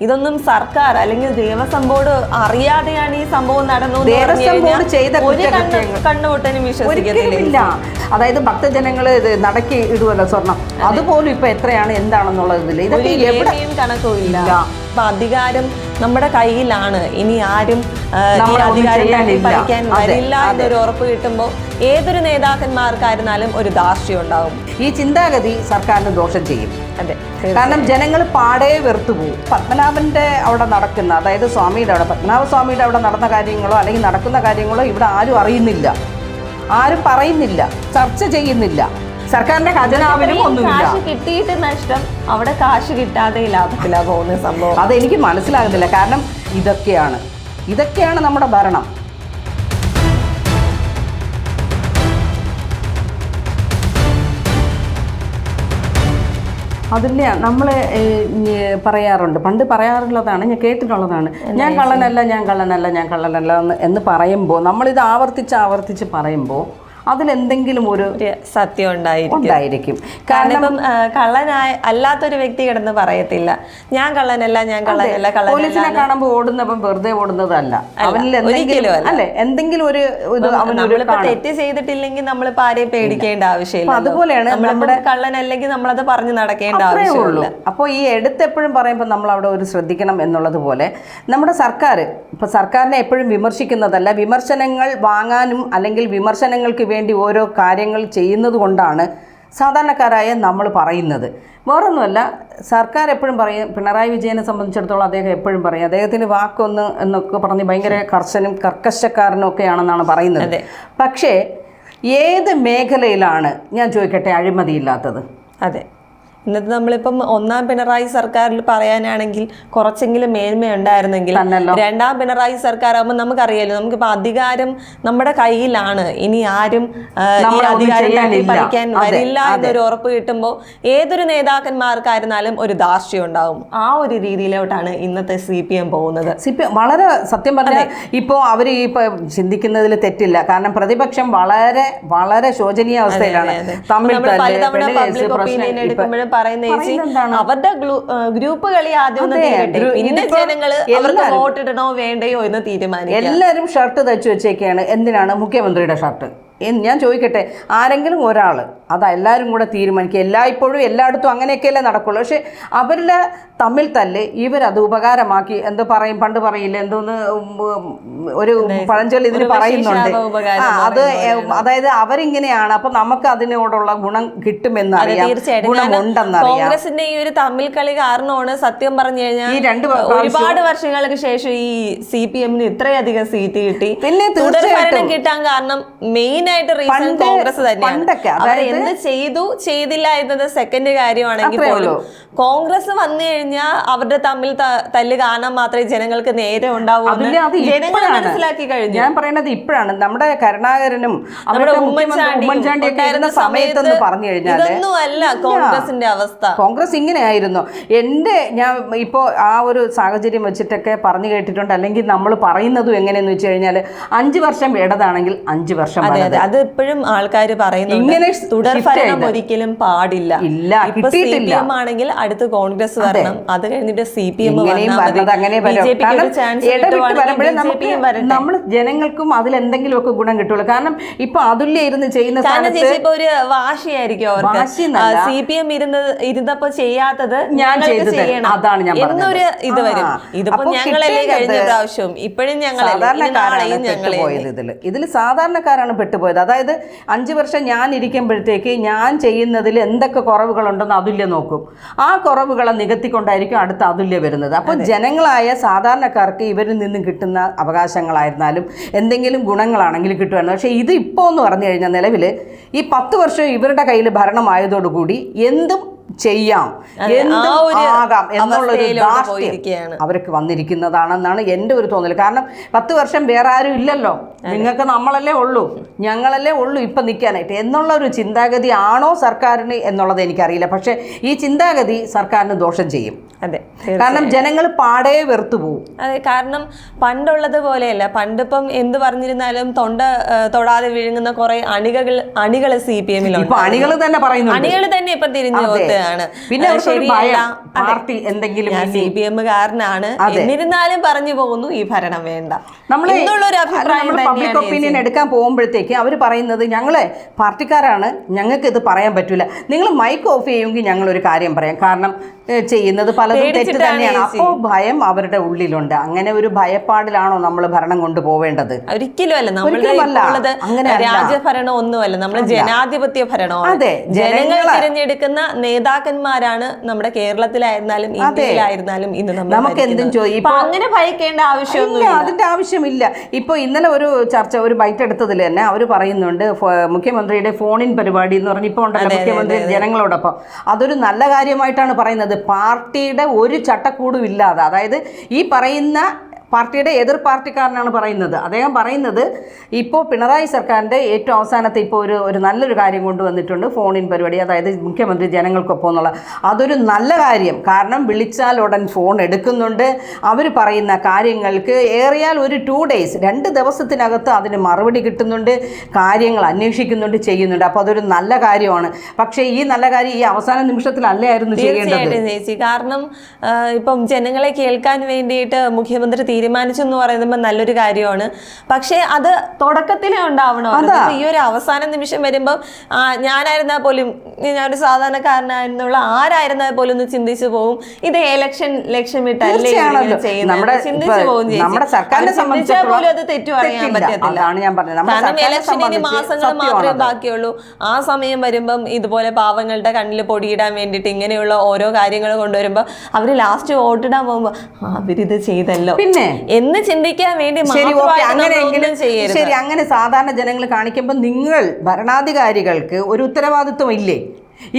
ഇതൊന്നും സർക്കാർ അല്ലെങ്കിൽ ദേവസ്വം ബോർഡ് അറിയാതെയാണ് ഈ സംഭവം നടന്നു ദേവസ്വം ബോർഡ് ചെയ്ത ഒരു വിശ്വസിക്കുന്നില്ല. കണ്ണുപൊട്ടനും അതായത് ഭക്തജനങ്ങൾ ഇത് നടക്കി ഇടുമല്ലോ സ്വർണം അതുപോലും ഇപ്പൊ എത്രയാണ് എന്താണെന്നുള്ളതില്ല ഇതൊക്കെ എവിടെയും രേഖയും കണക്കും ഇല്ല ഇല്ല. അപ്പൊ അധികാരം നമ്മുടെ കയ്യിലാണ്. ഇനി ആരും ഈ അധികാരം പഠിക്കാൻ വരില്ല എന്നൊരു ഉറപ്പ് കിട്ടുമ്പോൾ ഏതൊരു നേതാക്കന്മാർക്കായിരുന്നാലും ഒരു ധാർഷ്ട്യം ഉണ്ടാവും. ഈ ചിന്താഗതി സർക്കാരിന് ദോഷം ചെയ്യും. അതെ കാരണം ജനങ്ങൾ പാടെ വെറുത്തു പോകും. പത്മനാഭന്റെ അവിടെ നടക്കുന്ന അതായത് സ്വാമിയുടെ അവിടെ പത്മനാഭ സ്വാമിയുടെ അവിടെ നടന്ന കാര്യങ്ങളോ അല്ലെങ്കിൽ നടക്കുന്ന കാര്യങ്ങളോ ഇവിടെ ആരും അറിയുന്നില്ല. ആരും പറയുന്നില്ല. ചർച്ച ചെയ്യുന്നില്ല. സർക്കാരിന്റെ ഖജനാവിനും ഒന്നുമില്ല. കാശ് കിട്ടിയിട്ട് നഷ്ടം. അവിടെ കാശ് കിട്ടാതെ ലാഭത്തിലാ പോകുന്ന സംഭവം. അതെനിക്ക് മനസ്സിലാകുന്നില്ല. കാരണം ഇതൊക്കെയാണ്. ഇതൊക്കെയാണ് നമ്മുടെ ഭരണം. അതില്ല നമ്മൾ പറയാറുണ്ട്. പണ്ട് പറയാറുള്ളതാണ് ഞാൻ കേട്ടിട്ടുള്ളതാണ്. ഞാൻ കള്ളനല്ല ഞാൻ കള്ളനല്ല ഞാൻ കള്ളനല്ല എന്ന് എന്ന് പറയുമ്പോൾ നമ്മളിത് ആവർത്തിച്ച് ആവർത്തിച്ച് പറയുമ്പോൾ അതിലെന്തെങ്കിലും ഒരു സത്യം ഉണ്ടായിരിക്കും. കാരണം ഇപ്പം കള്ളനായ അല്ലാത്തൊരു വ്യക്തി കിടന്ന് പറയത്തില്ല. ഞാൻ കള്ളനല്ല ഞാൻ കള്ളനല്ല പോലീസിനെ കാണുമ്പോൾ ഓടുന്നപ്പം വെറുതെ ഓടുന്നതല്ല. അവനിൽ എന്തെങ്കിലും അല്ലേ. എന്തെങ്കിലും ഒരു ഇത് അവനൊരു തെറ്റ് ചെയ്തിട്ടില്ലെങ്കിൽ നമ്മളിപ്പോ ആരെയും പേടിക്കേണ്ട ആവശ്യമില്ല. അതുപോലെയാണ് നമ്മുടെ കള്ളനല്ലെങ്കിൽ നമ്മളത് പറഞ്ഞു നടക്കേണ്ട ആവശ്യമുള്ളൂ ആവശ്യമില്ല. അപ്പോൾ ഈ എടുത്തെപ്പോഴും പറയുമ്പോൾ നമ്മൾ അവിടെ ഒരു ശ്രദ്ധിക്കണം എന്നുള്ളതുപോലെ നമ്മുടെ സർക്കാർ ഇപ്പോൾ സർക്കാരിനെ എപ്പോഴും വിമർശിക്കുന്നതല്ല. വിമർശനങ്ങൾ വാങ്ങാനും അല്ലെങ്കിൽ വിമർശനങ്ങൾക്ക് വേണ്ടി ഓരോ കാര്യങ്ങൾ ചെയ്യുന്നത് കൊണ്ടാണ് സാധാരണക്കാരായ നമ്മൾ പറയുന്നത്. വേറൊന്നുമല്ല സർക്കാർ എപ്പോഴും പറയും പിണറായി വിജയനെ സംബന്ധിച്ചിടത്തോളം അദ്ദേഹം എപ്പോഴും പറയും അദ്ദേഹത്തിന് വാക്കൊന്ന് എന്നൊക്കെ പറഞ്ഞ് ഭയങ്കര കർശനും കർക്കശക്കാരനും ഒക്കെയാണെന്നാണ് പറയുന്നത്. അതെ. പക്ഷേ ഏത് മേഖലയിലാണ് ഞാൻ ചോദിക്കട്ടെ അഴിമതിയില്ലാത്തത്? അതെ. ഇന്നത്തെ നമ്മളിപ്പം ഒന്നാം പിണറായി സർക്കാരിൽ പറയാനാണെങ്കിൽ കുറച്ചെങ്കിലും മേന്മ ഉണ്ടായിരുന്നെങ്കിൽ രണ്ടാം പിണറായി സർക്കാർ ആകുമ്പോൾ നമുക്കറിയാലോ നമുക്കിപ്പോ അധികാരം നമ്മുടെ കയ്യിലാണ്. ഇനി ആരും ഈ അധികാരം. പറിക്കാൻ വരില്ല എന്നൊരു ഉറപ്പ് കിട്ടുമ്പോൾ ഏതൊരു നേതാക്കന്മാർക്കായിരുന്നാലും ഒരു ധാർഷ്ട്യം ഉണ്ടാവും ആ ഒരു രീതിയിലോട്ടാണ് ഇന്നത്തെ സി പി എം പോകുന്നത്. സി പി എം വളരെ സത്യം പറഞ്ഞാൽ ഇപ്പോൾ അവർ ഈ ചിന്തിക്കുന്നതിൽ തെറ്റില്ല. കാരണം പ്രതിപക്ഷം വളരെ വളരെ ശോചനീയ അവസ്ഥയിലാണ്. തമ്മിൽ തന്നെ പലതവണ പബ്ലിക് ഒപ്പീനിയൻ എടുക്കുമ്പോഴും പറയുന്ന ചേച്ചി? അവരുടെ ഗ്രൂപ്പ് കളി ആദ്യം ഒന്ന് തീരട്ടെ. പിന്നെ ജനങ്ങൾ അവർക്ക് വോട്ടിടണോ വേണ്ടയോ എന്ന് തീരുമാനിക്കും എല്ലാരും ഷർട്ട് തയ്ച്ചു വെച്ചേക്കാണ്. എന്തിനാണ് മുഖ്യമന്ത്രിയുടെ ഷർട്ട്? എന്ന് ഞാൻ ചോദിക്കട്ടെ ആരെങ്കിലും ഒരാൾ അതാ എല്ലാവരും കൂടെ തീരുമാനിക്കുക എല്ലായ്പ്പോഴും എല്ലായിടത്തും അങ്ങനെയൊക്കെയല്ലേ നടക്കുള്ളൂ. പക്ഷേ അവരിൽ തമ്മിൽ തല്ല് ഇവരത് ഉപകാരമാക്കി എന്തോ പറയും പണ്ട് പറയില്ല എന്തോന്ന് ഒരു പഴഞ്ചൊല്ലി ഇതിന് പറയുന്നുണ്ട്. ആ അത് അതായത് അവരിങ്ങനെയാണ് അപ്പൊ നമുക്ക് അതിനോടുള്ള ഗുണം കിട്ടുമെന്ന് അറിയാം കോൺഗ്രസിന്റെ ഈ ഒരു തമ്മിൽ കളി കാരണമാണ് സത്യം പറഞ്ഞു കഴിഞ്ഞാൽ ഈ രണ്ട് ഒരുപാട് വർഷങ്ങൾക്ക് ശേഷം ഈ സി പി എമ്മിന് ഇത്രയധികം സീറ്റ് കിട്ടി. പിന്നെ തീർച്ചയായിട്ടും. കിട്ടാൻ കാരണം മെയിൻ ആയിട്ട് റീസൺ കോൺഗ്രസ് തന്നെയാണ്. അവർ എന്ത് ചെയ്തു? ചെയ്തില്ല എന്നത് സെക്കൻഡ് കാര്യമാണെങ്കിൽ പോലും. കോൺഗ്രസ് വന്നു കഴിഞ്ഞാൽ അവരുടെ തമ്മിൽ തല്ല് കാണാൻ മാത്രമേ ജനങ്ങൾക്ക് നേരെ ഉണ്ടാവൂ ജനങ്ങൾ മനസ്സിലാക്കി കഴിഞ്ഞു. ഞാൻ പറയുന്നത് ഇപ്പോഴാണ്. നമ്മുടെ കരുണാകരനും നമ്മുടെ ഉമ്മൻചാണ്ടി സമയത്തെന്ന് പറഞ്ഞു കഴിഞ്ഞാൽ അല്ല കോൺഗ്രസിന്റെ അവസ്ഥ. കോൺഗ്രസ് ഇങ്ങനെയായിരുന്നു. എന്റെ ഞാൻ ഇപ്പോ ആ ഒരു സാഹചര്യം വെച്ചിട്ടൊക്കെ പറഞ്ഞു കേട്ടിട്ടുണ്ട്. അല്ലെങ്കിൽ നമ്മൾ പറയുന്നതും എങ്ങനെയെന്ന് വെച്ച് കഴിഞ്ഞാൽ അഞ്ച് വർഷം ഇടതാണെങ്കിൽ അഞ്ച് വർഷം വലത്. അതെ ഇപ്പോഴും ആൾക്കാർ പറയുന്നുണ്ട്. ഇങ്ങനെ തുടർ ഭരണം ഒരിക്കലും പാടില്ല. ഇല്ല, ഇപ്പൊ സി പി എം ആണെങ്കിൽ അടുത്ത് കോൺഗ്രസ് വരണം അത് കഴിഞ്ഞിട്ട് സി പി എം നമ്മൾ ജനങ്ങൾക്കും അതിൽ എന്തെങ്കിലുമൊക്കെ ഗുണം കിട്ടുള്ളൂ. കാരണം ഇപ്പൊ അതുല്യ ഇരുന്ന് ചെയ്യുന്ന ഇപ്പൊ ഒരു വാശിയായിരിക്കും അവർക്ക്. സി പി എം ഇരുന്ന് ഇരുന്നപ്പോ ചെയ്യാത്തത് ഞാൻ. ചെയ്യണം. അതാണ് ഞാൻ. എന്നൊരു ഇത് വരും. ഇതിപ്പോ ഞങ്ങളല്ലേ കഴിഞ്ഞ പ്രാവശ്യം. ഇപ്പോഴും ഞങ്ങൾ ഇതിൽ സാധാരണക്കാരാണ് പെട്ടുപോയത്. പെട്ടുപോയത് അതായത് അഞ്ച് വർഷം ഞാൻ ഇരിക്കുമ്പോഴത്തേക്ക് ഞാൻ ചെയ്യുന്നതിൽ എന്തൊക്കെ കുറവുകളുണ്ടെന്ന് അതുല്യ നോക്കും. ആ കുറവുകളെ നികത്തിക്കൊണ്ടായിരിക്കും അടുത്ത അതുല്യ വരുന്നത്. അപ്പോൾ ജനങ്ങളായ സാധാരണക്കാർക്ക് ഇവരിൽ നിന്നും കിട്ടുന്ന അവകാശങ്ങളായിരുന്നാലും എന്തെങ്കിലും ഗുണങ്ങളാണെങ്കിലും കിട്ടുമായിരുന്നു. പക്ഷേ ഇത് ഇപ്പോൾ എന്ന് പറഞ്ഞു കഴിഞ്ഞാൽ നിലവിൽ ഈ പത്ത് വർഷം ഇവരുടെ കയ്യിൽ ഭരണമായതോടുകൂടി എന്തും ചെയ്യാം എന്തും ആകാം എന്നുള്ളൊരു ധാർഷ്ട്യം അവർക്ക് വന്നിരിക്കുന്നതാണെന്നാണ് എന്റെ ഒരു തോന്നൽ. കാരണം പത്ത് വർഷം വേറെ ആരും ഇല്ലല്ലോ. നിങ്ങൾക്ക് നമ്മളല്ലേ ഉള്ളൂ ഞങ്ങളല്ലേ ഉള്ളൂ ഇപ്പം നിൽക്കാനായിട്ട്. എന്നുള്ള ഒരു ചിന്താഗതി ആണോ സർക്കാരിന് എന്നുള്ളത് എനിക്കറിയില്ല. പക്ഷേ ഈ ചിന്താഗതി സർക്കാരിന് ദോഷം ചെയ്യും. അതെ കാരണം ജനങ്ങൾ പാടെ വെറുത്തു പോകും അതെ കാരണം പണ്ടുള്ളത് പോലെയല്ല. പണ്ടിപ്പം എന്ത് പറഞ്ഞിരുന്നാലും തൊണ്ട തൊടാതെ വിഴുങ്ങുന്ന കുറെ അണികൾ അണികൾ സി പി എമ്മിലുണ്ട്. ഇപ്പൊ അണികൾ തന്നെ പറയുന്നു അണികൾ തന്നെ ഇപ്പൊ തിരിഞ്ഞു പോകുകയാണ് പിന്നെ. പാർട്ടി എന്തെങ്കിലും സി പി എമ്മുകാരനാണ്. എന്നിരുന്നാലും പറഞ്ഞു പോകുന്നു ഈ ഭരണം വേണ്ട. നമ്മൾ എന്നുള്ളൊരു അഭിപ്രായം പബ്ലിക് ഒപ്പീനിയൻ എടുക്കാൻ പോകുമ്പോഴത്തേക്ക് അവർ പറയുന്നത് ഞങ്ങളെ പാർട്ടിക്കാരാണ് ഞങ്ങൾക്ക് ഇത് പറയാൻ പറ്റില്ല നിങ്ങൾ മൈക്ക് ഓഫ് ചെയ്യുമെങ്കിൽ ഞങ്ങൾ ഒരു കാര്യം പറയാം. കാരണം ചെയ്യുന്നത് പലതും തെറ്റ് തന്നെയാണ്. അപ്പോൾ ഭയം അവരുടെ ഉള്ളിലുണ്ട്. അങ്ങനെ ഒരു ഭയപ്പാടിലാണോ നമ്മൾ ഭരണം കൊണ്ടുപോവേണ്ടത് ഒരിക്കലും അല്ല നമ്മളുടെ. രാജ്യഭരണം ഒന്നുമല്ല. നമ്മൾ ജനാധിപത്യ ഭരണമാണ്. അതെ, ജനങ്ങൾ തിരഞ്ഞെടുക്കുന്ന നേതാക്കന്മാരാണ് നമ്മുടെ കേരളത്തിലായിരുന്നാലും ഇന്ത്യയിലായിരുന്നാലും ഇന്ന് നമുക്ക് എന്തും ചോദിക്കും ചോദി- അങ്ങനെ ഭയക്കേണ്ട ആവശ്യമൊന്നും ഇല്ല അതിന്റെ ആവശ്യമില്ല. ഇപ്പൊ ഇന്നലെ ഒരു ചർച്ച ഒരു ബൈറ്റ് എടുത്തതിൽ തന്നെ അവർ പറയുന്നുണ്ട് മുഖ്യമന്ത്രിയുടെ ഫോണിൻ പരിപാടി എന്ന് പറഞ്ഞ് ഇപ്പോൾ ഉണ്ടല്ലോ മുഖ്യമന്ത്രി ജനങ്ങളോടൊപ്പം. അതൊരു നല്ല കാര്യമായിട്ടാണ് പറയുന്നത്. പാർട്ടിയുടെ ഒരു ചട്ടക്കൂടും ഇല്ലാതെ. അതായത് ഈ പറയുന്ന പാർട്ടിയുടെ എതിർ പാർട്ടിക്കാരനാണ് പറയുന്നത്. അദ്ദേഹം പറയുന്നത് ഇപ്പോൾ പിണറായി സർക്കാരിന്റെ ഏറ്റവും അവസാനത്തെ ഇപ്പോൾ ഒരു ഒരു നല്ലൊരു കാര്യം കൊണ്ടുവന്നിട്ടുണ്ട് ഫോണിൻ പരിപാടി അതായത് മുഖ്യമന്ത്രി ജനങ്ങൾക്കൊപ്പം എന്നുള്ള. അതൊരു നല്ല കാര്യം. കാരണം വിളിച്ചാൽ ഉടൻ ഫോൺ എടുക്കുന്നുണ്ട്. അവർ പറയുന്ന കാര്യങ്ങൾക്ക് ഏറിയാൽ ഒരു ടു ഡേയ്സ് രണ്ട് ദിവസത്തിനകത്ത് അതിന് മറുപടി കിട്ടുന്നുണ്ട് കാര്യങ്ങൾ അന്വേഷിക്കുന്നുണ്ട് ചെയ്യുന്നുണ്ട്. അപ്പോൾ അതൊരു നല്ല കാര്യമാണ്. പക്ഷേ ഈ നല്ല കാര്യം ഈ അവസാന നിമിഷത്തിലല്ലായിരുന്നു ചെയ്യേണ്ടത്? കാരണം ഇപ്പം ജനങ്ങളെ കേൾക്കാൻ വേണ്ടിയിട്ട് മുഖ്യമന്ത്രി തീരുമാനിച്ചു എന്ന് പറയുമ്പോൾ നല്ലൊരു കാര്യമാണ്. പക്ഷേ അത് തുടക്കത്തിലേ ഉണ്ടാവണം? ഈ ഒരു അവസാന നിമിഷം വരുമ്പോൾ ഞാനായിരുന്നാൽ പോലും ഞാനൊരു സാധാരണക്കാരനായിരുന്നുള്ള ആരായിരുന്നാൽ പോലും ഒന്ന് ചിന്തിച്ചു പോകും ഇത് എലക്ഷൻ ലക്ഷ്യമിട്ടല്ലേ ചിന്തിച്ചു പോകും നമ്മുടെ സർക്കാരിനെ അത് തെറ്റു പറയാൻ തെറ്റില്ല. പറ്റത്തില്ല. ഇനി മാസങ്ങൾ മാത്രമേ ബാക്കിയുള്ളൂ. ആ സമയം വരുമ്പം ഇതുപോലെ പാവങ്ങളുടെ കണ്ണിൽ പൊടിയിടാൻ വേണ്ടിയിട്ട് ഇങ്ങനെയുള്ള ഓരോ കാര്യങ്ങൾ കൊണ്ടുവരുമ്പോൾ അവർ ലാസ്റ്റ് വോട്ടിടാൻ പോകുമ്പോൾ അവരിത് ചെയ്തല്ലോ. പിന്നെ എന്ന് ചിന്തിക്കാൻ വേണ്ടി ശരി ഓക്കെ അങ്ങനെയെങ്കിലും ശരി അങ്ങനെ സാധാരണ ജനങ്ങൾ കാണിക്കുമ്പോൾ നിങ്ങൾ ഭരണാധികാരികൾക്ക് ഒരു ഉത്തരവാദിത്വം ഇല്ലേ?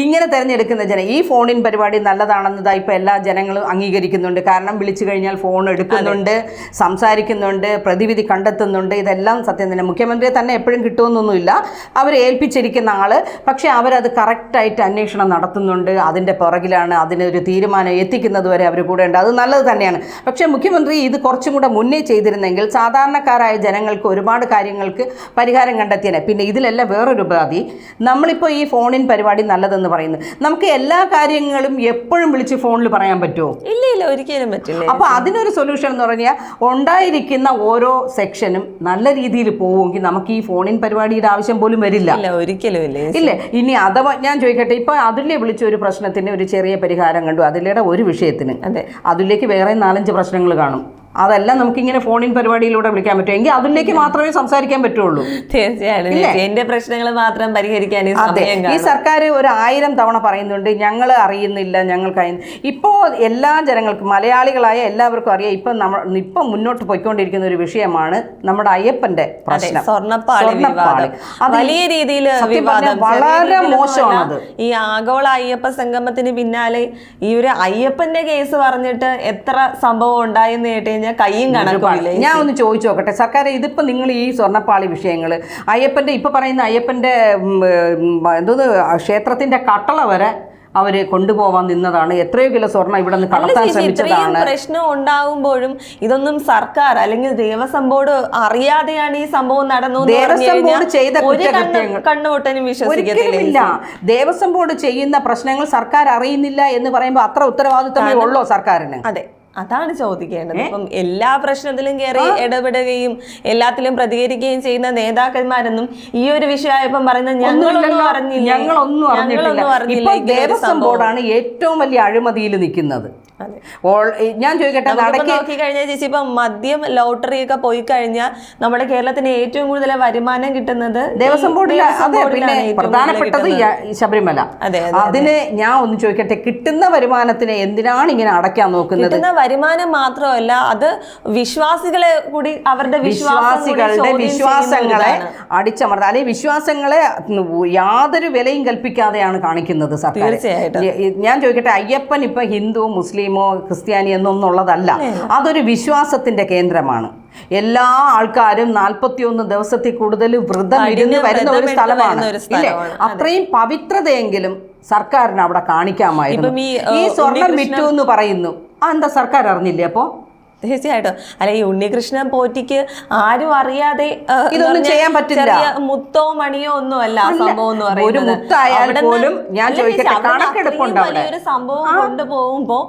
ഇങ്ങനെ തിരഞ്ഞെടുക്കുന്ന ജനം ഈ ഫോണിൻ പരിപാടി നല്ലതാണെന്നതാ ഇപ്പോൾ എല്ലാ ജനങ്ങളും അംഗീകരിക്കുന്നുണ്ട്. കാരണം വിളിച്ചു കഴിഞ്ഞാൽ ഫോൺ എടുക്കുന്നുണ്ട് സംസാരിക്കുന്നുണ്ട് പ്രതിവിധി കണ്ടെത്തുന്നുണ്ട്. ഇതെല്ലാം സത്യം തന്നെ. മുഖ്യമന്ത്രിയെ തന്നെ എപ്പോഴും കിട്ടുമെന്നൊന്നുമില്ല. അവർ ഏൽപ്പിച്ചിരിക്കുന്ന ആൾ പക്ഷേ അവരത് കറക്റ്റായിട്ട് അന്വേഷണം നടത്തുന്നുണ്ട്. അതിന്റെ പുറകിലാണ് അതിനൊരു തീരുമാനം എത്തിക്കുന്നത് വരെ അവർ കൂടെ ഉണ്ട്. അത് നല്ലത് തന്നെയാണ്. പക്ഷേ മുഖ്യമന്ത്രി ഇത് കുറച്ചും കൂടെ മുന്നേ ചെയ്തിരുന്നെങ്കിൽ സാധാരണക്കാരായ ജനങ്ങൾക്ക് ഒരുപാട് കാര്യങ്ങൾക്ക് പരിഹാരം കണ്ടെത്തിയേനെ. പിന്നെ ഇതിലെല്ലാം വേറൊരു ഉപാധി. നമ്മളിപ്പോൾ ഈ ഫോണിൻ പരിപാടി നല്ലതെന്ന് പറയുന്നത് നമുക്ക് എല്ലാ കാര്യങ്ങളും എപ്പോഴും വിളിച്ച് ഫോണിൽ പറയാൻ പറ്റുമോ? ഇല്ല ഇല്ല ഒരിക്കലും പറ്റില്ല. അപ്പോൾ അതിനൊരു സൊല്യൂഷൻ എന്ന് പറഞ്ഞാൽ ഉണ്ടായിരിക്കുന്ന ഓരോ സെക്ഷനും നല്ല രീതിയിൽ പോവുമെങ്കിൽ നമുക്ക് ഈ ഫോണിൻ പരിപാടിയുടെ ആവശ്യം പോലും വരില്ല. ഇല്ല ഒരിക്കലും ഇല്ല ഇല്ലേ? ഇനി അഥവാ ഞാൻ ചോദിക്കട്ടെ ഇപ്പൊ അതിലെ വിളിച്ച ഒരു പ്രശ്നത്തിന് ഒരു ചെറിയ പരിഹാരം കണ്ടു. അതിലൂടെ ഒരു വിഷയത്തിന് അതെ. അതിലേക്ക് വേറെ നാലഞ്ച് പ്രശ്നങ്ങൾ കാണും. അതെല്ലാം നമുക്ക് ഇങ്ങനെ ഫോണിൻ പരിപാടിയിലൂടെ വിളിക്കാൻ പറ്റും. എങ്കിൽ അതിലേക്ക് മാത്രമേ സംസാരിക്കാൻ പറ്റുള്ളൂ. തീർച്ചയായിട്ടും ചേച്ചി. എന്റെ പ്രശ്നങ്ങൾ മാത്രം പരിഹരിക്കാൻ ഈ സർക്കാർ ഒരു ആയിരം തവണ പറയുന്നുണ്ട് ഞങ്ങൾ അറിയുന്നില്ല ഞങ്ങൾക്ക് ഇപ്പോൾ എല്ലാ ജനങ്ങൾക്കും മലയാളികളായ എല്ലാവർക്കും അറിയാം ഇപ്പം നമ്മൾ ഇപ്പം മുന്നോട്ട് പോയിക്കൊണ്ടിരിക്കുന്ന ഒരു വിഷയമാണ് നമ്മുടെ അയ്യപ്പന്റെ പ്രശ്നം. സ്വർണപ്പാളി വലിയ രീതിയിൽ വിവാദം. വളരെ മോശമാണ് ഈ ആഗോള അയ്യപ്പ സംഗമത്തിന് പിന്നാലെ ഈ ഒരു അയ്യപ്പന്റെ കേസ് പറഞ്ഞിട്ട് എത്ര സംഭവം ഉണ്ടായെന്ന് കേട്ട് കഴിഞ്ഞാൽ കയ്യും കണക്കും ഇല്ല? ഞാൻ ഒന്ന് ചോദിച്ചു നോക്കട്ടെ. സർക്കാർ ഇതിപ്പോൾ നിങ്ങൾ ഈ സ്വർണപ്പാളി വിഷയങ്ങൾ അയ്യപ്പന്റെ ഇപ്പോൾ പറയുന്ന അയ്യപ്പന്റെ എന്തോന്ന് ക്ഷേത്രത്തിന്റെ കട്ടള വരെ അവർ കൊണ്ടുപോവാൻ നിന്നതാണ്. എത്രയോ കിലോ സ്വർണം ഇവിടെ നിന്ന് കടത്താൻ ശ്രമിച്ചതാണ്. പ്രശ്നം ഉണ്ടാവുമ്പോഴും ഇതൊന്നും സർക്കാർ അല്ലെങ്കിൽ ദേവസ്വം ബോർഡ് അറിയാതെയാണ് ഈ സംഭവം നടന്നു ദേവസ്വം ബോർഡ് ചെയ്ത കണ്ണുപൊട്ടനും വിശ്വസിക്കുന്നില്ല ദേവസ്വം ബോർഡ് ചെയ്യുന്ന പ്രശ്നങ്ങൾ സർക്കാർ അറിയുന്നില്ല എന്ന് പറയുമ്പോൾ അത്ര ഉത്തരവാദിത്തമേ ഉള്ളോ സർക്കാരിന്? അതെ. അതാണ് ചോദിക്കേണ്ടത്. ഇപ്പം എല്ലാ പ്രശ്നത്തിലും കയറി ഇടപെടുകയും എല്ലാത്തിലും പ്രതികരിക്കുകയും ചെയ്യുന്ന നേതാക്കന്മാരൊന്നും ഈ ഒരു വിഷയമായപ്പം പറയുന്നത് ഞങ്ങളൊന്നും. അറിഞ്ഞില്ല? ഞങ്ങളൊന്നും അറിഞ്ഞിട്ടില്ല. ദേവസ്വം ബോർഡാണ് ഏറ്റവും വലിയ അഴിമതിയിൽ നിൽക്കുന്നത്. ഞാൻ ചോദിക്കട്ടെ നടക്കി നോക്കി കഴിഞ്ഞാൽ ചേച്ചി ഇപ്പം മദ്യം ലോട്ടറി ഒക്കെ പോയി കഴിഞ്ഞാൽ നമ്മുടെ കേരളത്തിന് ഏറ്റവും കൂടുതൽ വരുമാനം കിട്ടുന്നത് ദേവസ്വം ബോർഡിൽ അതെ പിന്നെ പ്രധാനപ്പെട്ടത് ശബരിമല. അതെ, അതെ, അതിന് ഞാൻ ഒന്ന് ചോദിക്കട്ടെ കിട്ടുന്ന വരുമാനത്തിന് എന്തിനാണ് ഇങ്ങനെ അടയ്ക്കാൻ നോക്കുന്നത്? കിട്ടുന്ന വരുമാനം മാത്രമല്ല അത് വിശ്വാസികളെ കൂടി അവരുടെ വിശ്വാസികളുടെ വിശ്വാസങ്ങളെ. അടിച്ചമർത്ത അല്ലെങ്കിൽ വിശ്വാസങ്ങളെ യാതൊരു വിലയും കൽപ്പിക്കാതെയാണ് കാണിക്കുന്നത് സർക്കാർ ഞാൻ ചോദിക്കട്ടെ അയ്യപ്പൻ ഇപ്പൊ ഹിന്ദു മുസ്ലിമോ ക്രിസ്ത്യാനി എന്നൊന്നുള്ളതല്ല അതൊരു വിശ്വാസത്തിന്റെ കേന്ദ്രമാണ്. എല്ലാ ആൾക്കാരും നാൽപ്പത്തിയൊന്ന് ദിവസത്തിൽ കൂടുതൽ വ്രതം ഇരുന്ന് വരുന്ന ഒരു സ്ഥലമാണ്. ഇല്ലേ? അത്രയും പവിത്രതയെങ്കിലും സർക്കാരിന് അവിടെ കാണിക്കാമായിരുന്നു ഈ, ഈ സ്വർണം വിറ്റു എന്ന് പറയുന്നു. ആ എന്താ സർക്കാർ അറിഞ്ഞില്ലേ അപ്പോ? തീർച്ചയായിട്ടും. അല്ല ഈ ഉണ്ണികൃഷ്ണൻ പോറ്റിക്ക് ആരും അറിയാതെ ഇതൊന്നും ചെയ്യാൻ പറ്റില്ല. മുത്തോ മണിയോ ഒന്നും അല്ല സംഭവം എന്ന് പറയുന്നത്. സംഭവം കൊണ്ടുപോകുമ്പോ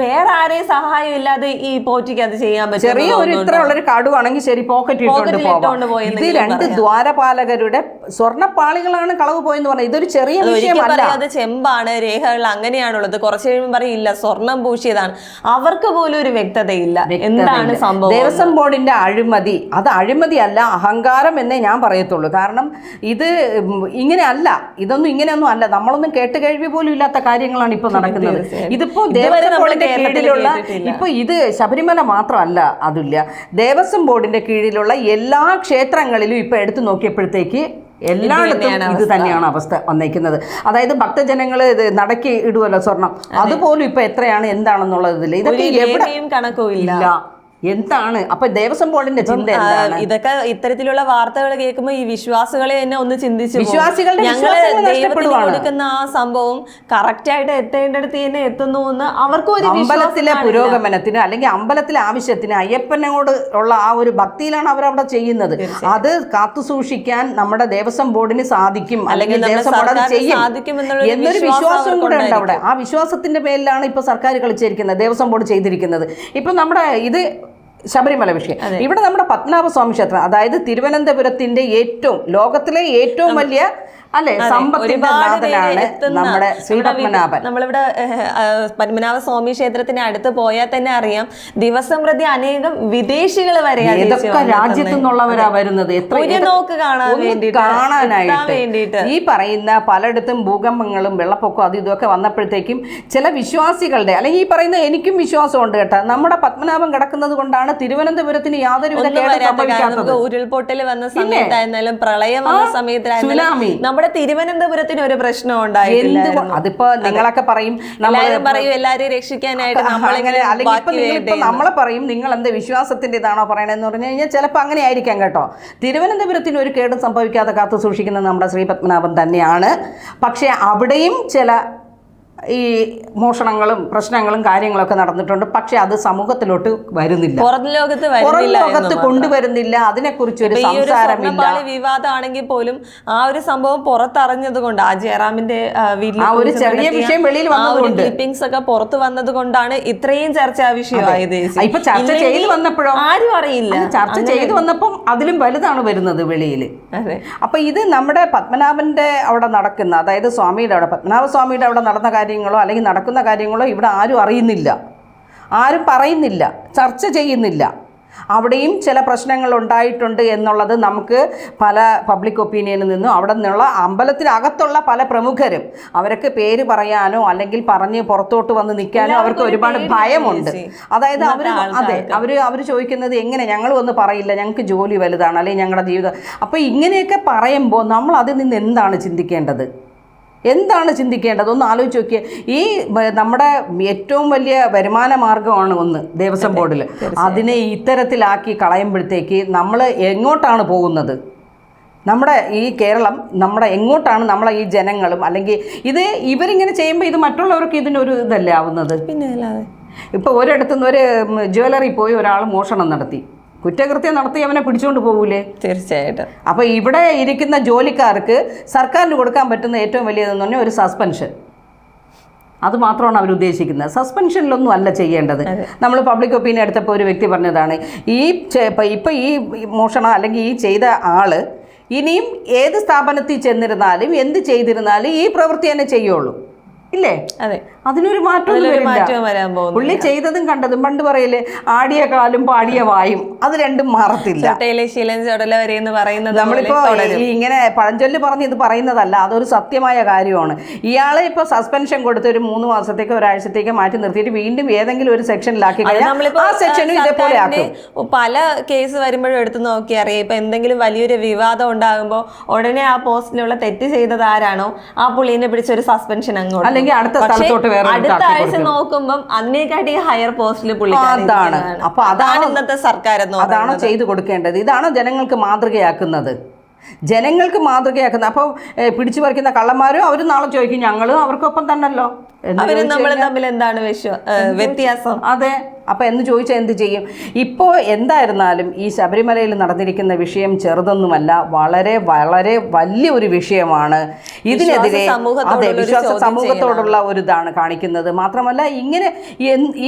വേറെ ആരെയും സഹായം ഇല്ലാതെ ഈ പോറ്റിക്ക് അത് ചെയ്യാൻ പറ്റും ചെറിയ ഒരു ഇത്ര ഉള്ളൊരു കടുവാണെങ്കിൽ ശരി പോക്കറ്റ് ഇട്ടുകൊണ്ട് ഇത് രണ്ട് ദ്വാരപാലകരുടെ സ്വർണപ്പാളികളാണ് കളവ് പോയെന്ന് പറഞ്ഞത്. ഇതൊരു ചെറിയ വിഷയമല്ല. അത് ചെമ്പാണ് രേഖകൾ അങ്ങനെയാണുള്ളത്. കുറച്ച് കഴിയുമ്പോൾ പറയും ഇല്ല സ്വർണം പൂശിയതാണ്. അവർക്ക് പോലും ഒരു വ്യക്തതയില്ല. എന്താണ് സംഭവം? ദേവസ്വം ബോർഡിന്റെ അഴിമതി. അത് അഴിമതി അല്ല അഹങ്കാരം എന്നേ ഞാൻ പറയത്തുള്ളൂ. കാരണം ഇത് ഇങ്ങനെയല്ല. ഇങ്ങനെ അല്ല ഇതൊന്നും ഇങ്ങനെയൊന്നും അല്ല. നമ്മളൊന്നും കേട്ട് കേൾവി പോലും ഇല്ലാത്ത കാര്യങ്ങളാണ് ഇപ്പൊ നടക്കുന്നത്. ഇതിപ്പോ ദേവസ്വം ബോർഡിന്റെ കീഴിലുള്ള ഇപ്പൊ ഇത് ശബരിമല മാത്രമല്ല അതില്ല ദേവസ്വം ബോർഡിന്റെ കീഴിലുള്ള എല്ലാ ക്ഷേത്രങ്ങളിലും ഇപ്പൊ എടുത്തു നോക്കിയപ്പോഴത്തേക്ക് എല്ലായിടത്തും ഇത് തന്നെയാണ് അവസ്ഥ വന്നേക്കുന്നത്. അതായത് ഭക്തജനങ്ങൾ ഇത് നടക്കി ഇടുമല്ലോ സ്വർണം. അതുപോലും ഇപ്പൊ എത്രയാണ് എന്താണെന്നുള്ളത് ഇതിൽ ഒരു ഇതൊക്കെ എവിടെയും രേഖയും കണക്കും ഇല്ല ഇല്ല. എന്താണ്? അപ്പൊ ദേവസ്വം ബോർഡിന്റെ ചിന്ത ഇതൊക്കെ ഇത്തരത്തിലുള്ള വാർത്തകൾ കേൾക്കുമ്പോൾ ഈ വിശ്വാസികളെ തന്നെ ഒന്ന് ചിന്തിച്ചു. വിശ്വാസികളുടെ ഞങ്ങൾ കൊടുക്കുന്ന ആ സംഭവം കറക്റ്റ് ആയിട്ട് എത്തേണ്ടടുത്ത് തന്നെ എത്തുന്നു എന്ന് അവർക്കും ഒരു അമ്പലത്തിലെ. പുരോഗമനത്തിന് അല്ലെങ്കിൽ അമ്പലത്തിലെ ആവശ്യത്തിന് അയ്യപ്പനോട് ഉള്ള ആ ഒരു ഭക്തിയിലാണ് അവരവിടെ ചെയ്യുന്നത്. അത് കാത്തു സൂക്ഷിക്കാൻ നമ്മുടെ ദേവസ്വം ബോർഡിന് സാധിക്കും. അല്ലെങ്കിൽ ദേവസ്വം ബോർഡ് ചെയ്യും. എന്നൊരു വിശ്വാസം കൂടെ ഉണ്ട് അവിടെ. ആ വിശ്വാസത്തിന്റെ പേരിലാണ് ഇപ്പൊ സർക്കാർ കളിച്ചിരിക്കുന്നത് ദേവസ്വം ബോർഡ് ചെയ്തിരിക്കുന്നത്. ഇപ്പൊ നമ്മുടെ ഇത് ശബരിമല വിഷയം. ഇവിടെ നമ്മുടെ പത്മനാഭസ്വാമി ക്ഷേത്രം അതായത് തിരുവനന്തപുരത്തിന്റെ ഏറ്റവും ലോകത്തിലെ ഏറ്റവും വലിയ അല്ലെ? സമ്പത്തിന്റെ ഒരുപാട് പേര് നാഥനാണ് എത്തുന്ന നമ്മുടെ പത്മനാഭൻ നമ്മളിവിടെ പത്മനാഭ സ്വാമി ക്ഷേത്രത്തിന് അടുത്ത് പോയാൽ തന്നെ അറിയാം ദിവസം പ്രതി അനേകം വിദേശികൾ വരെ ഏതൊക്കെ രാജ്യത്തു നിന്നുള്ളവരാ വരുന്നത്? നോക്ക് കാണാൻ കാണാനായിട്ട്. ഈ പറയുന്ന പലയിടത്തും ഭൂകമ്പങ്ങളും വെള്ളപ്പൊക്കവും അതും ഇതൊക്കെ വന്നപ്പോഴത്തേക്കും ചില വിശ്വാസികളുടെ അല്ലെങ്കിൽ ഈ പറയുന്ന എനിക്കും വിശ്വാസമുണ്ട് കേട്ടോ നമ്മുടെ പത്മനാഭം കിടക്കുന്നത് കൊണ്ടാണ് തിരുവനന്തപുരത്തിന് യാതൊരു ഉരുൾപൊട്ടൽ വന്ന സമയത്തായിരുന്നാലും പ്രളയം വന്ന സമയത്തായിരുന്നാലും. നമ്മുടെ തിരുവനന്തപുരത്തിന് ഒരു പ്രശ്നം ഉണ്ടായിരുന്നു അതിപ്പോ നിങ്ങളൊക്കെ പറയും എല്ലാരും പറയും എല്ലാരെയും രക്ഷിക്കാനായിട്ട് നമ്മൾ നമ്മളെങ്ങനെ അല്ലെങ്കിൽ നമ്മളെ പറയും നിങ്ങൾ എന്ത് വിശ്വാസത്തിന്റെ ഇതാണോ പറയണെന്ന് പറഞ്ഞു കഴിഞ്ഞാൽ ചിലപ്പോ അങ്ങനെ ആയിരിക്കാം കേട്ടോ. തിരുവനന്തപുരത്തിന് ഒരു കേടും സംഭവിക്കാതെ കാത്തു സൂക്ഷിക്കുന്നത് നമ്മുടെ ശ്രീ പത്മനാഭൻ തന്നെയാണ്. പക്ഷേ അവിടെയും ചില ഈ മോഷണങ്ങളും പ്രശ്നങ്ങളും കാര്യങ്ങളൊക്കെ നടന്നിട്ടുണ്ട്. പക്ഷെ അത് സമൂഹത്തിലോട്ട് വരുന്നില്ല. പുറം ലോകത്ത് പുറം കൊണ്ടുവരുന്നില്ല. അതിനെക്കുറിച്ച് ഒരു സംസാരമില്ല. വിവാദമാണെങ്കിൽ പോലും ആ ഒരു സംഭവം പുറത്തറിഞ്ഞത് കൊണ്ട് ആ ജയറാമിന്റെ വീട്ടിൽ ആ ഒരു ചെറിയ വിഷയം വെളിയിൽ വന്നതുകൊണ്ട്. ക്ലിപ്പിംഗ്സ് ഒക്കെ പുറത്ത് വന്നത് കൊണ്ടാണ് ഇത്രയും ചർച്ചാ വിഷയമായത്. ഇപ്പൊ ചർച്ച ചെയ്തു വന്നപ്പോഴോ? ആരും അറിയില്ല. ചർച്ച ചെയ്തു വന്നപ്പം അതിലും വലുതാണ് വരുന്നത് വെളിയിൽ. അപ്പൊ ഇത് നമ്മുടെ പത്മനാഭന്റെ അവിടെ നടക്കുന്ന അതായത് സ്വാമിയുടെ അവിടെ പത്മനാഭ സ്വാമിയുടെ അവിടെ നടന്ന കാര്യങ്ങളോ അല്ലെങ്കിൽ നടക്കുന്ന കാര്യങ്ങളോ ഇവിടെ ആരും അറിയുന്നില്ല. ആരും പറയുന്നില്ല. ചർച്ച ചെയ്യുന്നില്ല. അവിടെയും ചില പ്രശ്നങ്ങൾ ഉണ്ടായിട്ടുണ്ട് എന്നുള്ളത് നമുക്ക് പല പബ്ലിക് ഒപ്പീനിയനിൽ നിന്നും അവിടെ നിന്നുള്ള അമ്പലത്തിനകത്തുള്ള പല പ്രമുഖരും അവരൊക്കെ പേര് പറയാനോ അല്ലെങ്കിൽ പറഞ്ഞ് പുറത്തോട്ട് വന്ന് നിൽക്കാനോ അവർക്ക് ഒരുപാട് ഭയമുണ്ട്. അതായത് അവർ അതെ അവർ അവർ ചോദിക്കുന്നത് എങ്ങനെ ഞങ്ങൾ ഒന്നും പറയില്ല ഞങ്ങൾക്ക് ജോലി വലുതാണ് അല്ലെങ്കിൽ ഞങ്ങളുടെ ജീവിതം. അപ്പോൾ ഇങ്ങനെയൊക്കെ പറയുമ്പോൾ നമ്മൾ അതിൽ നിന്ന് എന്താണ് ചിന്തിക്കേണ്ടത്? എന്താണ് ചിന്തിക്കേണ്ടത്? ഒന്ന് ആലോചിച്ച് നോക്കിയേ. ഈ നമ്മുടെ ഏറ്റവും വലിയ വരുമാന മാർഗമാണ് ഒന്ന് ദേവസ്വം ബോർഡിൽ അതിനെ ഇത്തരത്തിലാക്കി കളയുമ്പോഴത്തേക്ക് നമ്മൾ എങ്ങോട്ടാണ് പോകുന്നത്? നമ്മുടെ ഈ കേരളം നമ്മുടെ എങ്ങോട്ടാണ് നമ്മളെ ഈ ജനങ്ങളും അല്ലെങ്കിൽ ഇത് ഇവരിങ്ങനെ ചെയ്യുമ്പോൾ ഇത് മറ്റുള്ളവർക്ക് ഇതിനൊരു ഇതല്ലേ ആവുന്നത്? പിന്നെ അല്ലാതെ. ഇപ്പോൾ ഒരിടത്തുനിന്ന് ഒരു ജ്വല്ലറി പോയി ഒരാൾ മോഷണം നടത്തി. കുറ്റകൃത്യം നടത്തി അവനെ പിടിച്ചുകൊണ്ട് പോകൂലേ തീർച്ചയായിട്ടും. അപ്പോൾ ഇവിടെ ഇരിക്കുന്ന ജോലിക്കാർക്ക് സർക്കാരിന് കൊടുക്കാൻ പറ്റുന്ന ഏറ്റവും വലിയതെന്ന് പറഞ്ഞാൽ ഒരു സസ്പെൻഷൻ അത് മാത്രമാണ് അവർ ഉദ്ദേശിക്കുന്നത്. സസ്പെൻഷനിലൊന്നും അല്ല ചെയ്യേണ്ടത്. നമ്മൾ പബ്ലിക് ഒപ്പീനിയൻ എടുത്തപ്പോൾ ഒരു വ്യക്തി പറഞ്ഞതാണ് ഈ ഇപ്പം ഈ മോഷണം അല്ലെങ്കിൽ ഈ ചെയ്ത ആൾ ഇനിയും ഏത് സ്ഥാപനത്തിൽ ചെന്നിരുന്നാലും എന്ത് ചെയ്തിരുന്നാലും ഈ പ്രവൃത്തി തന്നെ ചെയ്യുള്ളൂ. ഇല്ലേ? അതെ. അതിനൊരു മാറ്റം വരാൻ പോകുന്നു പുള്ളി ചെയ്തതും കണ്ടതും പണ്ട് പറയല്ലേ ആടിയ കാലും പാടിയ വായും അത് രണ്ടും മാറത്തില്ല. നമ്മളിപ്പോ ഇങ്ങനെ പഴഞ്ചൊല്ല് പറഞ്ഞ് ഇത് പറയുന്നതല്ല അതൊരു സത്യമായ കാര്യമാണ്. ഇയാളെ ഇപ്പൊ സസ്പെൻഷൻ കൊടുത്ത് ഒരു മൂന്ന് മാസത്തേക്ക് ഒരാഴ്ചത്തേക്ക് മാറ്റി നിർത്തിയിട്ട് വീണ്ടും ഏതെങ്കിലും ഒരു സെക്ഷനിലാക്കി കഴിഞ്ഞാൽ പല കേസ് വരുമ്പോഴും എടുത്ത് നോക്കി അറിയാം ഇപ്പൊ എന്തെങ്കിലും വലിയൊരു വിവാദം ഉണ്ടാകുമ്പോൾ ഉടനെ ആ പോസ്റ്റിലുള്ള തെറ്റ് ചെയ്തത് ആരാണോ? ആ പുള്ളീനെ പിടിച്ചൊരു സസ്പെൻഷൻ അങ്ങോട്ട് അല്ലെങ്കിൽ അടുത്ത സ്ഥലത്തോട്ട് വേറെ അടുത്ത ആഴ്ച നോക്കുമ്പോൾ അന്നേക്കാട്ടി ഹയർ പോസ്റ്റിൽ അതാണ്. അപ്പൊ അതാണ് ഇന്നത്തെ സർക്കാർ അതാണോ ചെയ്തു കൊടുക്കേണ്ടത്? ഇതാണ് ജനങ്ങൾക്ക് മാതൃകയാക്കുന്നത്? ജനങ്ങൾക്ക് മാതൃകയാക്കുന്ന അപ്പോൾ പിടിച്ചു പറിക്കുന്ന കള്ളന്മാരും അവർ നാളെ ചോദിക്കും ഞങ്ങളും അവർക്കൊപ്പം തന്നല്ലോ. അവരും നമ്മൾ തമ്മിൽ എന്താണ് വ്യത്യാസം? അതെ. അപ്പോൾ എന്ന് ചോദിച്ചാൽ എന്ത് ചെയ്യും? ഇപ്പോൾ എന്തായിരുന്നാലും ഈ ശബരിമലയിൽ നടന്നിരിക്കുന്ന വിഷയം ചെറുതൊന്നുമല്ല വളരെ വളരെ വലിയ ഒരു വിഷയമാണ്. ഇതിനെതിരെ അതെ ഒരു വിശ്വാസ സമൂഹത്തോടുള്ള ഒരു ഇതാണ് കാണിക്കുന്നത്. മാത്രമല്ല ഇങ്ങനെ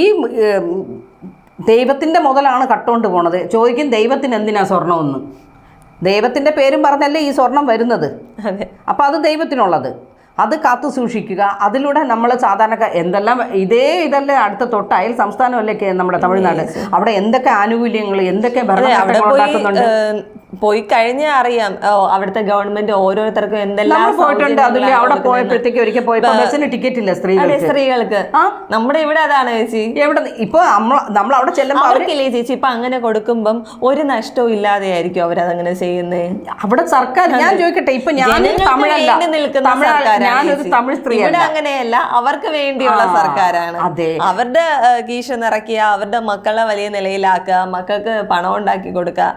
ഈ ദൈവത്തിന്റെ ദൈവത്തിന്റെ മുതലാണ് കട്ടുകൊണ്ട് പോണത്. ചോദിക്കും ദൈവത്തിന് എന്തിനാ സ്വർണമെന്ന് ദൈവത്തിന്റെ പേരും പറഞ്ഞല്ലേ ഈ സ്വർണം വരുന്നത്? അപ്പോൾ അത് ദൈവത്തിനുള്ളത്. അത് കാത്തു സൂക്ഷിക്കുക. അതിലൂടെ നമ്മൾ സാധാരണ എന്തെല്ലാം ഇതേ ഇതല്ലേ അടുത്ത തൊട്ട് അയൽ സംസ്ഥാനമല്ലേ നമ്മുടെ തമിഴ്നാട്. അവിടെ എന്തൊക്കെ ആനുകൂല്യങ്ങൾ എന്തൊക്കെ ഭരണം പോയി കഴിഞ്ഞാൽ അറിയാം. ഓ, അവിടുത്തെ ഗവൺമെന്റ് ഓരോരുത്തർക്കും എന്തെല്ലാം പോയിട്ടുണ്ട്. അതിൽ അവിടെ. പോയപ്പോഴത്തേക്ക് ഒരിക്കൽ പോയി ബസ്സിന് ടിക്കറ്റ് ഇല്ല അതെ സ്ത്രീകൾക്ക്. നമ്മുടെ ഇവിടെ അതാണ് ചേച്ചി. എവിടെ ഇപ്പൊ നമ്മൾ അവിടെ ചെല്ലുമ്പോൾ അവർ അവർക്കില്ലേ ചേച്ചി ഇപ്പൊ അങ്ങനെ കൊടുക്കുമ്പം ഒരു നഷ്ടവും ഇല്ലാതെയായിരിക്കും അവരതങ്ങനെ ചെയ്യുന്നേ? അവിടെ സർക്കാർ ഞാൻ ചോദിക്കട്ടെ ഇപ്പൊ ഞാൻ തമിഴല്ല. നിൽക്കുന്ന തമിഴ് ഞാനൊരു ഇവിടെ അങ്ങനെയല്ല അവർക്ക് വേണ്ടിയുള്ള സർക്കാരാണ്. അതെ. അവരുടെ കീശ നിറയ്ക്കുക അവരുടെ മക്കളെ വലിയ നിലയിലാക്കുക മക്കൾക്ക് പണം ഉണ്ടാക്കി കൊടുക്കുക.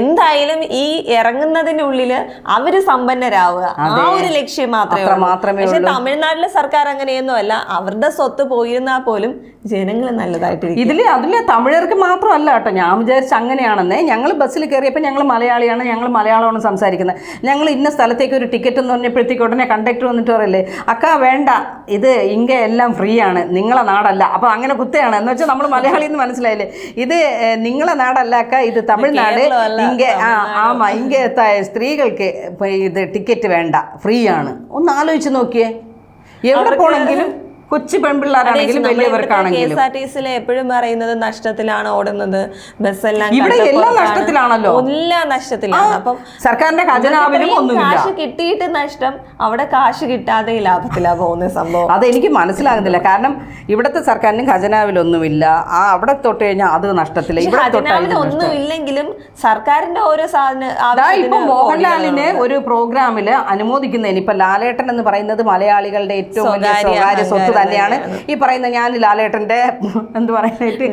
എന്തായാലും ഈ ഇറങ്ങുന്നതിന്റെ ഉള്ളിൽ അവർ സമ്പന്നരാവുക. ആ ഒരു ലക്ഷ്യം മാത്രമേ മാത്രമേ പക്ഷെ തമിഴ്നാട്ടിലെ സർക്കാർ അങ്ങനെയൊന്നും അല്ല അവരുടെ സ്വത്ത് പോയിരുന്നാൽ പോലും ജനങ്ങൾ നല്ലതായിട്ട് ഇതിൽ അതിൽ തമിഴർക്ക് മാത്രമല്ല കേട്ടോ. ഞാൻ വിചാരിച്ച അങ്ങനെയാണെന്നേ. ഞങ്ങൾ ബസ്സിൽ കയറിയപ്പോൾ ഞങ്ങൾ മലയാളിയാണ് ഞങ്ങൾ മലയാളമാണ് സംസാരിക്കുന്നത്. ഞങ്ങൾ ഇന്ന സ്ഥലത്തേക്ക് ഒരു ടിക്കറ്റ് എന്ന് പറഞ്ഞപ്പോഴത്തേക്ക് ഉടനെ കണ്ടക്ടർ വന്നിട്ട് പറയല്ലേ അക്ക വേണ്ട. ഇത് ഇങ്ക എല്ലാം ഫ്രീ ആണ്. നിങ്ങളെ നാടല്ല. അപ്പോൾ അങ്ങനെ കുത്തയാണ്. എന്ന് വെച്ചാൽ നമ്മൾ മലയാളി എന്ന് മനസ്സിലായില്ലേ? ഇത് നിങ്ങളെ നാടല്ല അക്ക. ഇത് തമിഴ്നാട് ഇങ്ക ആ ആമാ ഇങ്ക സ്ത്രീകൾക്ക് ഇത് ടിക്കറ്റ് വേണ്ട ഫ്രീ ആണ്. ഒന്ന് ആലോചിച്ച് നോക്കിയേ. എവിടെ പോണെങ്കിലും കൊച്ചു പെൺപിള്ളേരാണെങ്കിലും വലിയവർക്കാണെങ്കിലും. എസ് ആർ ടി സിയിൽ എപ്പോഴും പറയുന്നത് നഷ്ടത്തിലാണ് ഓടുന്നത്. ബസ്സെല്ലാം ഇവിടെ എല്ലാം നഷ്ടത്തിലാണല്ലോ. എല്ലാം നഷ്ടത്തിലാണ്. അപ്പം സർക്കാരിന്റെ ഇത്രയും ഒന്നുമില്ല. കാശ് കിട്ടിയിട്ട് നഷ്ടം അവിടെ കാശ് കിട്ടാതെ ലാഭത്തിലാ പോകുന്ന സംഭവം. അതെനിക്ക് മനസ്സിലാകുന്നില്ല. കാരണം ഇവിടുത്തെ സർക്കാരിനും ഖജനാവിലൊന്നുമില്ല. ആ അവിടെ തൊട്ട് കഴിഞ്ഞാൽ അത് നഷ്ടത്തില്ല. ഇവിടെ ഒന്നും ഇല്ലെങ്കിലും സർക്കാരിന്റെ ഓരോ സാധന ഇപ്പൊ മോഹൻലാലിനെ ഒരു പ്രോഗ്രാമിൽ അനുമോദിക്കുന്നതിന് ഇപ്പൊ ലാലേട്ടൻ എന്ന് പറയുന്നത് മലയാളികളുടെ ഏറ്റവും വലിയ സ്വകാര്യ സ്വത്ത് തന്നെയാണ്. ഈ പറയുന്ന ഞാൻ ലാലേട്ടന്റെ എന്ത് പറയാനായിട്ട്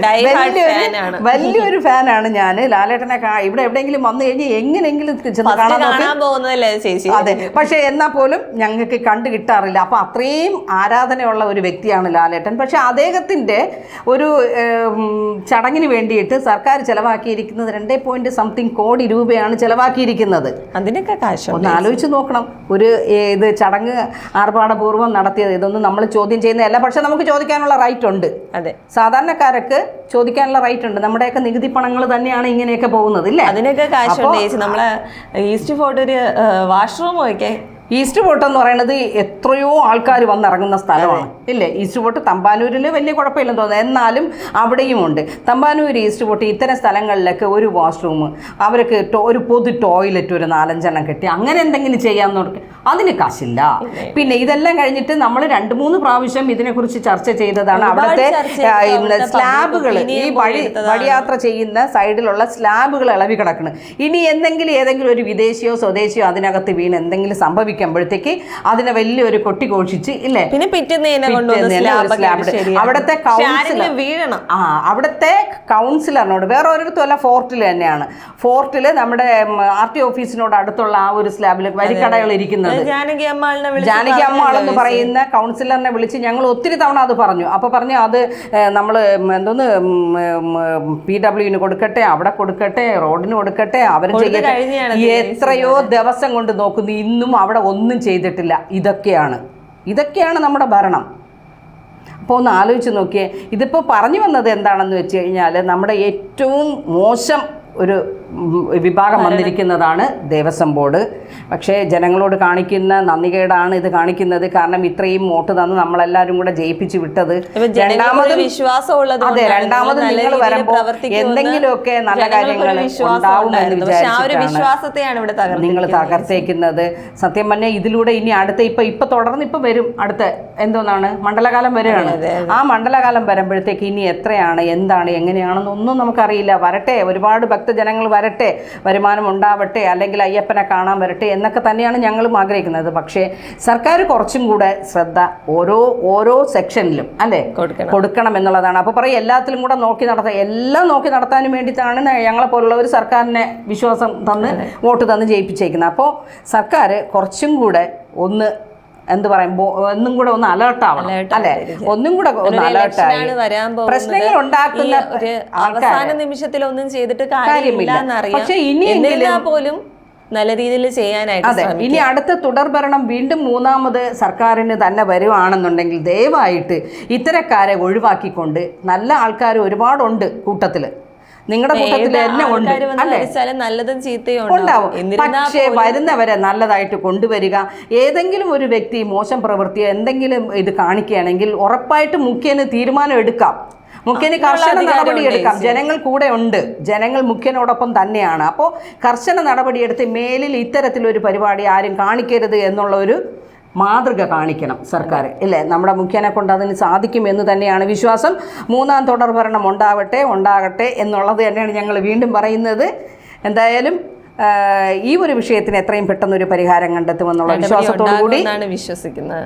വലിയൊരു. ഫാനാണ് ഞാൻ. ലാലേട്ടനെ ഇവിടെ എവിടെയെങ്കിലും വന്നു കഴിഞ്ഞാൽ എങ്ങനെയെങ്കിലും കാണാൻ പോകുന്നതല്ലേ ചേച്ചി? അതെ. പക്ഷെ എന്നാ പോലും ഞങ്ങൾക്ക് കണ്ടു കിട്ടാറില്ല. അപ്പൊ അത്രയും ആരാധനയുള്ള ഒരു വ്യക്തിയാണ് ലാലേട്ടൻ. പക്ഷെ അദ്ദേഹത്തിന്റെ ഒരു ചടങ്ങിന് വേണ്ടിയിട്ട് സർക്കാർ ചെലവാക്കിയിരിക്കുന്നത് രണ്ടേ പോയിന്റ് സംതിങ് കോടി രൂപയാണ് ചെലവാക്കിയിരിക്കുന്നത്. അതിനൊക്കെ കാശ് ഒന്ന് ആലോചിച്ച് നോക്കണം. ഒരു ഇത് ചടങ്ങ് ആർഭാടപൂർവം നടത്തിയത്. ഇതൊന്നും നമ്മൾ ചോദ്യം ചെയ്യുന്നതല്ല. പക്ഷെ നമുക്ക് ചോദിക്കാനുള്ള റൈറ്റ് ഉണ്ട്. അതെ. സാധാരണക്കാരക്ക് ചോദിക്കാനുള്ള റൈറ്റ് ഉണ്ട്. നമ്മുടെയൊക്കെ നികുതി പണങ്ങൾ തന്നെയാണ് ഇങ്ങനെയൊക്കെ പോകുന്നത് അല്ലേ അതിനൊക്കെ കാശ് നമ്മളെ ഈസ്റ്റ് ഫോർട്ട് ഒരു വാഷ്റൂം ഒക്കെ ഈസ്റ്റ് ഫോർട്ട് എന്ന് പറയുന്നത് എത്രയോ ആൾക്കാർ വന്നിറങ്ങുന്ന സ്ഥലമാണ്. ഇല്ലേ? ഈസ്റ്റ് ഫോർട്ട് തമ്പാനൂരിൽ വലിയ കുഴപ്പമില്ലെന്ന് തോന്നുന്നു. എന്നാലും അവിടെയും ഉണ്ട്. തമ്പാനൂർ ഈസ്റ്റ് ഫോർട്ട് ഇത്തരം സ്ഥലങ്ങളിലൊക്കെ ഒരു വാഷ്റൂം അവർക്ക് ഒരു പൊതു ടോയ്ലറ്റ് ഒരു നാലഞ്ചെണ്ണം കെട്ടി അങ്ങനെ എന്തെങ്കിലും ചെയ്യാൻ നോക്കി. അതിന് കാശില്ല. പിന്നെ ഇതെല്ലാം കഴിഞ്ഞിട്ട് നമ്മൾ രണ്ട് മൂന്ന് പ്രാവശ്യം ഇതിനെക്കുറിച്ച് ചർച്ച ചെയ്തതാണ്. അവിടുത്തെ സ്ലാബുകൾ ഈ വഴി വഴിയാത്ര ചെയ്യുന്ന സൈഡിലുള്ള സ്ലാബുകൾ ഇളവി കിടക്കണം ഇനി എന്തെങ്കിലും ഏതെങ്കിലും ഒരു വിദേശിയോ സ്വദേശിയോ അതിനകത്ത് വീണ് എന്തെങ്കിലും സംഭവിക്കുമ്പോഴത്തേക്ക് അതിനെ വലിയൊരു കൊട്ടി ഘോഷിച്ച് ഇല്ലേ? പിന്നെ പിറ്റേന്ന്. അവിടുത്തെ കൗൺസിലർ വീഴണം. ആ അവിടുത്തെ കൗൺസിലറിനോട് വേറെ ഒരിടത്തും അല്ല ഫോർട്ടിൽ തന്നെയാണ്. ഫോർട്ടിൽ നമ്മുടെ ആർ ടി ഓഫീസിനോട് അടുത്തുള്ള ആ ഒരു സ്ലാബിൽ വരിക്കടകൾ ഇരിക്കുന്നത്. ജാനകി അമ്മാളിനെ എന്ന് പറയുന്ന കൗൺസിലറിനെ വിളിച്ച് ഞങ്ങൾ ഒത്തിരി തവണ അത് പറഞ്ഞു. അപ്പോൾ പറഞ്ഞു അത് നമ്മൾ എന്തോന്ന് പി ഡബ്ല്യുവിന് കൊടുക്കട്ടെ അവിടെ കൊടുക്കട്ടെ റോഡിന് കൊടുക്കട്ടെ അവർ ചെയ്യട്ടെ. എത്രയോ ദിവസം കൊണ്ട് നോക്കുന്നു. ഇന്നും അവിടെ ഒന്നും ചെയ്തിട്ടില്ല. ഇതൊക്കെയാണ്. ഇതൊക്കെയാണ് നമ്മുടെ ഭരണം. അപ്പോൾ ഒന്ന് ആലോചിച്ച് നോക്കിയേ. ഇതിപ്പോൾ പറഞ്ഞു വന്നത് എന്താണെന്ന് വെച്ച് കഴിഞ്ഞാൽ നമ്മുടെ ഏറ്റവും മോശം ഒരു വിഭാഗം വന്നിരിക്കുന്നതാണ് ദേവസ്വം ബോർഡ്. പക്ഷേ ജനങ്ങളോട് കാണിക്കുന്ന നന്ദികേടാണ് ഇത് കാണിക്കുന്നത്. കാരണം ഇത്രയും വോട്ട് തന്ന് നമ്മളെല്ലാവരും കൂടെ ജയിപ്പിച്ചു വിട്ടത്. രണ്ടാമത് ജനങ്ങൾക്ക് ഒരു വിശ്വാസം ഉള്ളത് അതെ രണ്ടാമത് നിങ്ങൾ വരുമ്പോൾ എന്തെങ്കിലുമൊക്കെ നല്ല കാര്യങ്ങൾ ഉണ്ടാവുമെന്ന് വിചാരിച്ചിട്ടാണ് നിങ്ങൾ. തകർത്തേക്കുന്നത്. സത്യം പറഞ്ഞാൽ ഇതിലൂടെ ഇനി അടുത്ത ഇപ്പൊ ഇപ്പൊ തുടർന്ന് ഇപ്പൊ വരും. അടുത്ത എന്തോന്നാണ്? മണ്ഡലകാലം വരികയാണ്. ആ മണ്ഡലകാലം വരുമ്പോഴത്തേക്ക് ഇനി എത്രയാണ്? എന്താണ്? എങ്ങനെയാണെന്നൊന്നും നമുക്കറിയില്ല. വരട്ടെ. ഒരുപാട് ഭക്തജനങ്ങൾ വരട്ടെ വരട്ടെ വരുമാനം ഉണ്ടാവട്ടെ അല്ലെങ്കിൽ അയ്യപ്പനെ കാണാൻ വരട്ടെ എന്നൊക്കെ തന്നെയാണ് ഞങ്ങളും ആഗ്രഹിക്കുന്നത്. പക്ഷേ സർക്കാർ കുറച്ചും കൂടെ ശ്രദ്ധ ഓരോ ഓരോ സെക്ഷനിലും അല്ലേ? കൊടുക്കണം. എന്നുള്ളതാണ്. അപ്പോൾ പറയും എല്ലാത്തിലും കൂടെ നോക്കി നടത്താൻ എല്ലാം നോക്കി നടത്താനും വേണ്ടിയിട്ടാണ് ഞങ്ങളെ പോലുള്ളവർ സർക്കാരിനെ വിശ്വാസം തന്ന് വോട്ട് തന്ന് ജയിപ്പിച്ചേക്കുന്നത്. അപ്പോൾ സർക്കാർ കുറച്ചും കൂടെ ഒന്ന് എന്ത് പറയും? ഒന്നും കൂടെ ഒന്ന് അലേർട്ട് ആവണം അല്ലെ? ഒന്നും കൂടെ ഒന്ന് അലേർട്ട് ആയി. പ്രശ്നങ്ങൾ ഉണ്ടാക്കുന്ന അവസാന നിമിഷത്തിൽ ഒന്നും ചെയ്തിട്ട് കാര്യമില്ല. പക്ഷെ ഇനിയെങ്കിലും- പോലും നല്ല രീതിയിൽ ചെയ്യാനായിട്ട് അതെ ഇനി അടുത്ത തുടർ ഭരണം വീണ്ടും മൂന്നാമത് സർക്കാരിന് തന്നെ വരുവാണെന്നുണ്ടെങ്കിൽ ദയവായിട്ട് ഇത്തരക്കാരെ ഒഴിവാക്കിക്കൊണ്ട് നല്ല ആൾക്കാർ ഒരുപാടുണ്ട് കൂട്ടത്തിൽ നിങ്ങളുടെ കൂട്ടത്തിൽ തന്നെ ഉണ്ട്. ആൾക്കാര് അല്ലേ? ഭരിച്ചാലും നല്ലതും ചീത്തയും ഉണ്ടാവും. പക്ഷേ വരുന്നവരെ നല്ലതായിട്ട് കൊണ്ടുവരിക. ഏതെങ്കിലും ഒരു വ്യക്തി മോശം പ്രവൃത്തിയോ എന്തെങ്കിലും ഇത് കാണിക്കുകയാണെങ്കിൽ ഉറപ്പായിട്ട് മുഖ്യന് തീരുമാനം എടുക്കാം. മുഖ്യന് കർശന നടപടിയെടുക്കാം നടപടി എടുക്കാം. ജനങ്ങൾ കൂടെ ഉണ്ട്. ജനങ്ങൾ മുഖ്യനോടൊപ്പം തന്നെയാണ്. അപ്പോൾ കർശന നടപടിയെടുത്ത് മേലിൽ ഇത്തരത്തിലൊരു പരിപാടി ആരും കാണിക്കരുത് എന്നുള്ള ഒരു മാതൃക കാണിക്കണം സർക്കാർ അല്ലേ നമ്മുടെ മുഖ്യനെ കൊണ്ട് അതിന് സാധിക്കും എന്ന് തന്നെയാണ് വിശ്വാസം. മൂന്നാം തുടർ ഭരണം ഉണ്ടാവട്ടെ ഉണ്ടാകട്ടെ എന്നുള്ളത് തന്നെയാണ് ഞങ്ങൾ വീണ്ടും പറയുന്നത്. എന്തായാലും ഈ ഒരു വിഷയത്തിന് എത്രയും പെട്ടെന്ന് ഒരു പരിഹാരം കണ്ടെത്തുമെന്നുള്ള വിശ്വാസത്തോടു കൂടി വിശ്വസിക്കുന്നത്.